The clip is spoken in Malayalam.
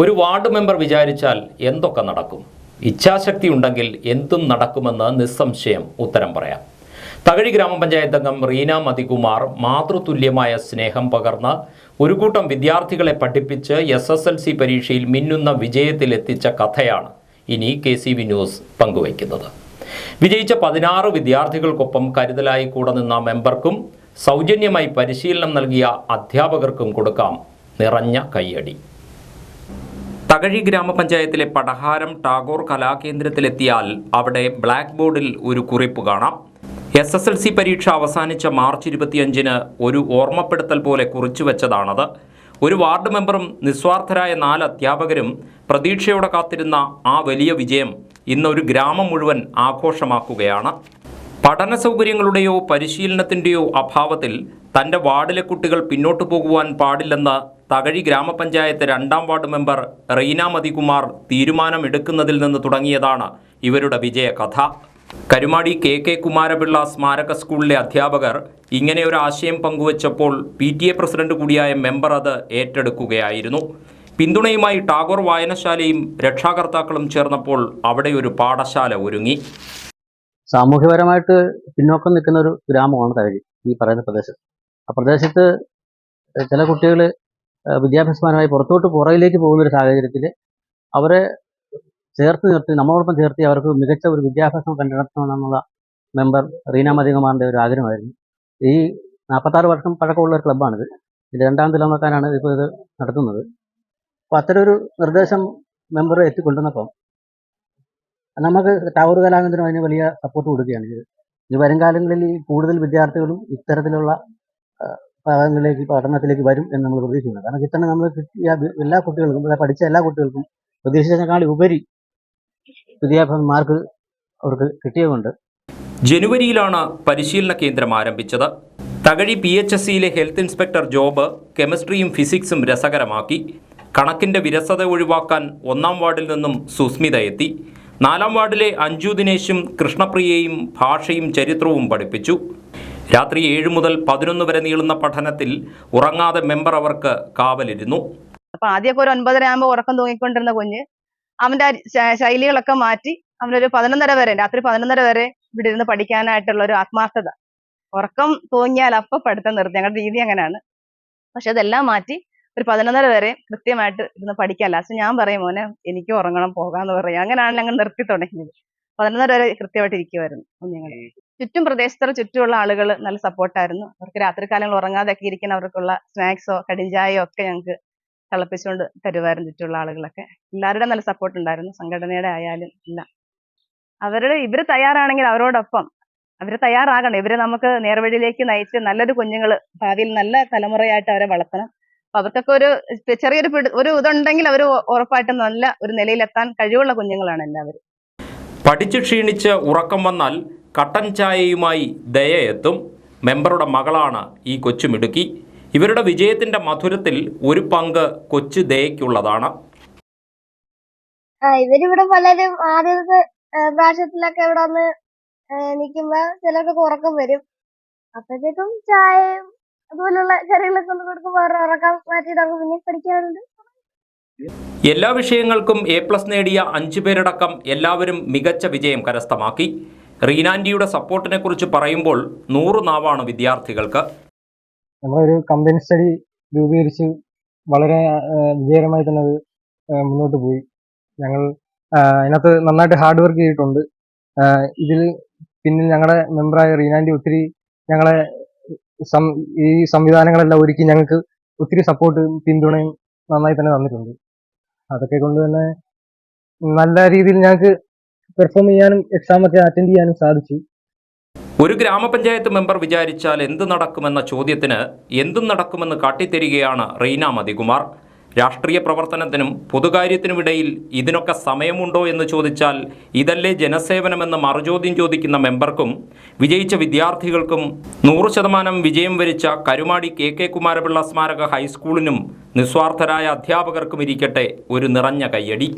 ഒരു വാർഡ് മെമ്പർ വിചാരിച്ചാൽ എന്തൊക്കെ നടക്കും? ഇച്ഛാശക്തി ഉണ്ടെങ്കിൽ എന്തും നടക്കുമെന്ന് നിസ്സംശയം ഉത്തരം പറയാം. തകഴി ഗ്രാമപഞ്ചായത്ത് അംഗം റീന മതികുമാർ മാതൃതുല്യമായ സ്നേഹം പകർന്ന് ഒരു കൂട്ടം വിദ്യാർത്ഥികളെ പഠിപ്പിച്ച് എസ് എസ് എൽ സി പരീക്ഷയിൽ മിന്നുന്ന വിജയത്തിലെത്തിച്ച കഥയാണ് ഇനി കെ സി വി ന്യൂസ് പങ്കുവയ്ക്കുന്നത്. വിജയിച്ച പതിനാറ് വിദ്യാർത്ഥികൾക്കൊപ്പം കരുതലായി കൂടെ നിന്ന മെമ്പർക്കും സൗജന്യമായി പരിശീലനം നൽകിയ അധ്യാപകർക്കും കൊടുക്കാം നിറഞ്ഞ കയ്യടി. തകഴി ഗ്രാമപഞ്ചായത്തിലെ പടഹാരം ടാഗോർ കലാകേന്ദ്രത്തിലെത്തിയാൽ അവിടെ ബ്ലാക്ക് ബോർഡിൽ ഒരു കുറിപ്പ് കാണാം. എസ് എസ് എൽ സി പരീക്ഷ അവസാനിച്ച മാർച്ച് ഇരുപത്തിയഞ്ചിന് ഒരു ഓർമ്മപ്പെടുത്തൽ പോലെ കുറിച്ചു വെച്ചതാണത്. ഒരു വാർഡ് മെമ്പറും നിസ്വാർത്ഥരായ നാല് അധ്യാപകരും പ്രതീക്ഷയോടെ കാത്തിരുന്ന ആ വലിയ വിജയം ഇന്നൊരു ഗ്രാമം മുഴുവൻ ആഘോഷമാക്കുകയാണ്. പഠന സൗകര്യങ്ങളുടെയോ പരിശീലനത്തിന്റെയോ അഭാവത്തിൽ തന്റെ വാർഡിലെ കുട്ടികൾ പിന്നോട്ടു പോകുവാൻ പാടില്ലെന്ന് തകഴി ഗ്രാമപഞ്ചായത്ത് രണ്ടാം വാർഡ് മെമ്പർ റീന മതികുമാർ തീരുമാനമെടുക്കുന്നതിൽ നിന്ന് തുടങ്ങിയതാണ് ഇവരുടെ വിജയകഥ. കരുമാടി കെ കെ കുമാരപിള്ള സ്മാരക സ്കൂളിലെ അധ്യാപകർ ഇങ്ങനെ ഒരു ആശയം പങ്കുവച്ചപ്പോൾ പി ടി എ പ്രസിഡന്റ് കൂടിയായ മെമ്പർ അത് ഏറ്റെടുക്കുകയായിരുന്നു. പിന്തുണയുമായി ടാഗോർ വായനശാലയും രക്ഷാകർത്താക്കളും ചേർന്നപ്പോൾ അവിടെ ഒരു പാഠശാല ഒരുങ്ങി. സാമൂഹ്യപരമായിട്ട് പിന്നോക്കം നിൽക്കുന്ന ഒരു ഗ്രാമമാണ് തകഴി ഈ പറയുന്ന പ്രദേശം. ആ പ്രദേശത്ത് ചില കുട്ടികൾ വിദ്യാഭ്യാസപരമായി പുറത്തോട്ട് പുറകിലേക്ക് പോകുന്ന ഒരു സാഹചര്യത്തിൽ അവരെ ചേർത്ത് നിർത്തി നമ്മളോടൊപ്പം ചേർത്തി അവർക്ക് മികച്ച ഒരു വിദ്യാഭ്യാസം കണ്ടെത്തണമെന്നുള്ള മെമ്പർ റീന മതികുമാറിന്റെ ഒരു ആഗ്രഹമായിരുന്നു. ഈ നാൽപ്പത്താറ് വർഷം പഴക്കമുള്ള ഒരു ക്ലബ്ബാണിത്. ഇത് രണ്ടാം തലമുറക്കാരാണ് ഇപ്പോൾ ഇത് നടത്തുന്നത്. അപ്പോൾ അത്തരം ഒരു നിർദ്ദേശം മെമ്പർ എത്തിക്കൊണ്ടുവന്നപ്പം നമുക്ക് ടവർ കലാകേന്ദ്രം അതിന് വലിയ സപ്പോർട്ട് കൊടുക്കുകയാണ് ഇത് ഈ വരും കാലങ്ങളിൽ കൂടുതൽ വിദ്യാർത്ഥികളും ഇത്തരത്തിലുള്ള ഭാഗങ്ങളിലേക്ക് പഠനത്തിലേക്ക് വരും എന്ന് നമ്മൾ പ്രതീക്ഷിക്കുന്നത് കാരണം കിട്ടണ നമ്മൾ കിട്ടിയ എല്ലാ കുട്ടികൾക്കും പഠിച്ച എല്ലാ കുട്ടികൾക്കും പ്രതീക്ഷിച്ചതിനേക്കാൾ ഉപരി വിദ്യാഭ്യാസ മാർക്ക് അവർക്ക് കിട്ടിയതുകൊണ്ട് ജനുവരിയിലാണ് പരിശീലന കേന്ദ്രം ആരംഭിച്ചത്. തകഴി പി എച്ച് എസ് സിയിലെ ഹെൽത്ത് ഇൻസ്പെക്ടർ ജോബ് കെമിസ്ട്രിയും ഫിസിക്സും രസകരമാക്കി. കണക്കിന്റെ വിരസത ഒഴിവാക്കാൻ ഒന്നാം വാർഡിൽ നിന്നും സുസ്മിത എത്തി. നാലാം വാർഡിലെ അഞ്ജു ദിനേശും കൃഷ്ണപ്രിയയും ഭാഷയും ചരിത്രവും പഠിപ്പിച്ചു. രാത്രി ഏഴ് മുതൽ പതിനൊന്ന് വരെ നീളുന്ന പഠനത്തിൽ ഉറങ്ങാതെ മെമ്പർ അവർക്ക് കാവലിരുന്നു. അപ്പൊ ആദ്യമൊക്കെ ഒരു ഒൻപതര ആകുമ്പോൾ ഉറക്കം തൂങ്ങിക്കൊണ്ടിരുന്ന കുഞ്ഞ് അവന്റെ ശൈലികളൊക്കെ മാറ്റി അവനൊരു പതിനൊന്നര വരെ രാത്രി പതിനൊന്നര വരെ ഇവിടെ ഇരുന്ന് പഠിക്കാനായിട്ടുള്ള ഒരു ആത്മാർത്ഥത. ഉറക്കം തൂങ്ങിയാൽ അപ്പൊ പഠിത്തം നിർത്തി. ഞങ്ങളുടെ രീതി അങ്ങനെയാണ്. പക്ഷെ അതെല്ലാം മാറ്റി ഒരു പതിനൊന്നര വരെ കൃത്യമായിട്ട് ഇരുന്ന് പഠിക്കാൻ ലാസ്റ്റ് ഞാൻ പറയും മോനെ എനിക്ക് ഉറങ്ങണം പോകാന്ന് പറയും. അങ്ങനെയാണ് ഞങ്ങൾ നിർത്തി തുടങ്ങിയത്. പതിനൊന്നര വരെ കൃത്യമായിട്ട് ഇരിക്കുമായിരുന്നു കുഞ്ഞുങ്ങൾ ചുറ്റും പ്രദേശത്തുള്ള ചുറ്റുമുള്ള ആളുകൾ നല്ല സപ്പോർട്ടായിരുന്നു. അവർക്ക് രാത്രികാലങ്ങൾ ഉറങ്ങാതൊക്കെ ഇരിക്കുന്നവർക്കുള്ള സ്നാക്സോ കടിഞ്ചായയോ ഒക്കെ ഞങ്ങൾക്ക് തിളപ്പിച്ചുകൊണ്ട് തരുമായിരുന്നു ചുറ്റുമുള്ള ആളുകളൊക്കെ. എല്ലാവരുടെയും നല്ല സപ്പോർട്ട് ഉണ്ടായിരുന്നു സംഘടനയുടെ ആയാലും എല്ലാം. അവരുടെ ഇവർ തയ്യാറാണെങ്കിൽ അവരോടൊപ്പം. അവർ തയ്യാറാകണം. ഇവർ നമുക്ക് നേർവഴിയിലേക്ക് നയിച്ച് നല്ലൊരു കുഞ്ഞുങ്ങൾ ഭാവിയിൽ നല്ല തലമുറയായിട്ട് അവരെ വളർത്തണം. അപ്പൊ അവർക്കൊക്കെ ഒരു ചെറിയൊരു ഒരു ഇതുണ്ടെങ്കിൽ അവർ ഉറപ്പായിട്ടും നല്ല ഒരു നിലയിലെത്താൻ കഴിവുള്ള കുഞ്ഞുങ്ങളാണ് എല്ലാവരും. പഠിച്ചു ക്ഷീണിച്ച് ഉറക്കം വന്നാൽ കട്ടൻ ചായയുമായി ദയ എത്തും. മെമ്പറുടെ മകളാണ് ഈ കൊച്ചുമിടുക്കി ഇവരുടെ വിജയത്തിന്റെ മധുരത്തിൽ ഒരു പങ്ക് കൊച്ചു ദയയ്ക്കുള്ളതാണ്. ഇവരിവിടെ പലരും ആദ്യത്തെ പ്രാവശ്യത്തിലൊക്കെ ഇവിടെ വന്ന് നിൽക്കുമ്പോ ചിലർക്ക് ഉറക്കം വരും. അപ്പോഴത്തേക്കും ചായയും അതുപോലുള്ള കറികളൊക്കെ കൊണ്ട് കൊടുക്കുമ്പോൾ അവരുടെ ഉറക്കം മാറ്റിയിട്ട് അവർക്ക് പിന്നെ പഠിക്കാറുണ്ട്. എല്ലാ വിഷയങ്ങൾക്കും എ പ്ലസ് നേടിയ അഞ്ചു പേരടക്കം എല്ലാവരും മികച്ച വിജയം കരസ്ഥമാക്കി. റീനാൻഡിയുടെ സപ്പോർട്ടിനെ കുറിച്ച് പറയുമ്പോൾ നൂറ് നാവാണ് വിദ്യാർത്ഥികൾക്ക്. നമ്മളൊരു കമ്പനി സ്റ്റഡി രൂപീകരിച്ച് വളരെ വിജയകരമായി തന്നെ അത് മുന്നോട്ട് പോയി. ഞങ്ങൾ അതിനകത്ത് നന്നായിട്ട് ഹാർഡ് വർക്ക് ചെയ്തിട്ടുണ്ട്. ഇതിൽ പിന്നെ ഞങ്ങളുടെ മെമ്പറായ റീനാൻഡി ഒത്തിരി ഞങ്ങളെ ഈ സംവിധാനങ്ങളെല്ലാം ഒരുക്കി ഞങ്ങൾക്ക് ഒത്തിരി സപ്പോർട്ടും പിന്തുണയും നന്നായി തന്നെ തന്നിട്ടുണ്ട്. അതൊക്കെ കൊണ്ട് തന്നെ നല്ല രീതിയിൽ ഞങ്ങൾക്ക് പെർഫോം ചെയ്യാനും എക്സാം ഒക്കെ അറ്റൻഡ് ചെയ്യാനും സാധിച്ചു. ഒരു ഗ്രാമപഞ്ചായത്ത് മെമ്പർ വിചാരിച്ചാൽ എന്ത് നടക്കുമെന്ന ചോദ്യത്തിന് എന്തും നടക്കുമെന്ന് കാട്ടിത്തരികയാണ് റീന മതികുമാർ. രാഷ്ട്രീയ പ്രവർത്തനത്തിനും പൊതുകാര്യത്തിനുമിടയിൽ ഇതിനൊക്കെ സമയമുണ്ടോ എന്ന് ചോദിച്ചാൽ ഇതല്ലേ ജനസേവനമെന്ന് മറുചോദ്യം ചോദിക്കുന്ന മെമ്പർക്കും വിജയിച്ച വിദ്യാർത്ഥികൾക്കും നൂറ് ശതമാനം വിജയം വരിച്ച കരുമാടി കെ കെ കുമാരപിള്ള സ്മാരക ഹൈസ്കൂളിനും നിസ്വാർത്ഥരായ അധ്യാപകർക്കും ഇരിക്കട്ടെ ഒരു നിറഞ്ഞ കയ്യടി.